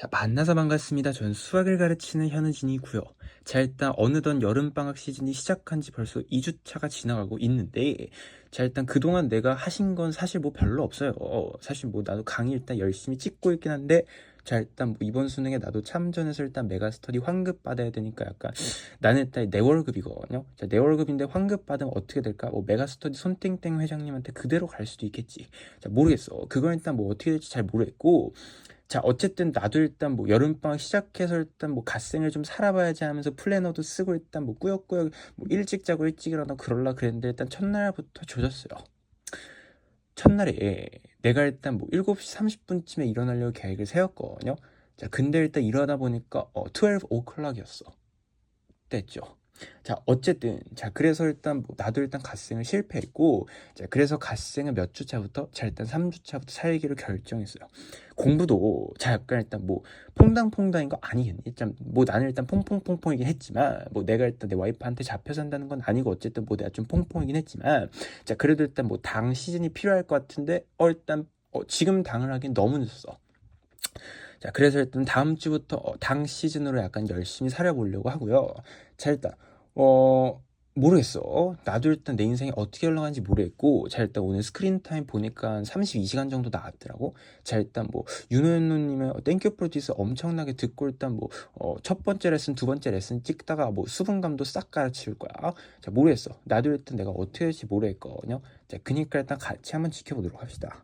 자, 만나서 반갑습니다. 전 수학을 가르치는 현우진이고요. 자, 일단 어느덧 여름방학 시즌이 시작한 지 벌써 2주차가 지나가고 있는데, 자, 일단 그동안 내가 하신 건 사실 뭐 별로 없어요. 어, 사실 뭐 나도 강의 일단 열심히 찍고 있긴 한데, 자, 일단 뭐 이번 수능에 나도 참전해서 일단 메가스터디 환급 받아야 되니까 약간 나는 일단 내 월급이거든요. 자, 내 월급인데 환급 받으면 어떻게 될까? 뭐 메가스터디 손땡땡 회장님한테 그대로 갈 수도 있겠지. 자, 모르겠어. 그건 일단 뭐 어떻게 될지 잘 모르겠고, 자, 어쨌든 나도 일단 뭐 여름방학 시작해서 일단 뭐 갓생을 좀 살아봐야지 하면서 플래너도 쓰고 일단 뭐 꾸역꾸역 뭐 일찍 자고 일찍 일어나 그럴라 그랬는데 일단 첫날부터 조졌어요. 첫날에 내가 일단 뭐 7시 30분쯤에 일어나려고 계획을 세웠거든요. 자, 근데 일단 일어나다 보니까 어, 12 o'clock이었어. 됐죠. 자, 어쨌든 자, 그래서 일단 뭐 나도 일단 갓생을 실패했고 자, 그래서 갓생을 몇 주 차부터 자, 일단 3주 차부터 살기로 결정했어요. 공부도 자, 약간 일단 뭐 퐁당퐁당인 거 아니겠니? 일단 뭐 나는 일단 퐁퐁퐁퐁이긴 했지만 뭐 내가 일단 내 와이프한테 잡혀 산다는 건 아니고 어쨌든 뭐 내가 좀 퐁퐁이긴 했지만 자, 그래도 일단 뭐 당 시즌이 필요할 것 같은데 어 일단 어, 지금 당을 하긴 너무 늦었어. 자, 그래서 일단 다음 주부터 어, 당 시즌으로 약간 열심히 살아보려고 하고요. 자, 일단 어 모르겠어. 나도 일단 내 인생이 어떻게 흘러가는지 모르겠고, 자 일단 오늘 스크린 타임 보니까 한 32시간 정도 나왔더라고. 자 일단 뭐 윤호연우님의 땡큐 프로듀스 엄청나게 듣고 일단 뭐 어, 첫 번째 레슨, 두 번째 레슨 찍다가 뭐 수분감도 싹 갈아치울 거야. 자 모르겠어. 나도 일단 내가 어떻게 될지 모르겠거든요. 자 그니까 일단 같이 한번 지켜보도록 합시다.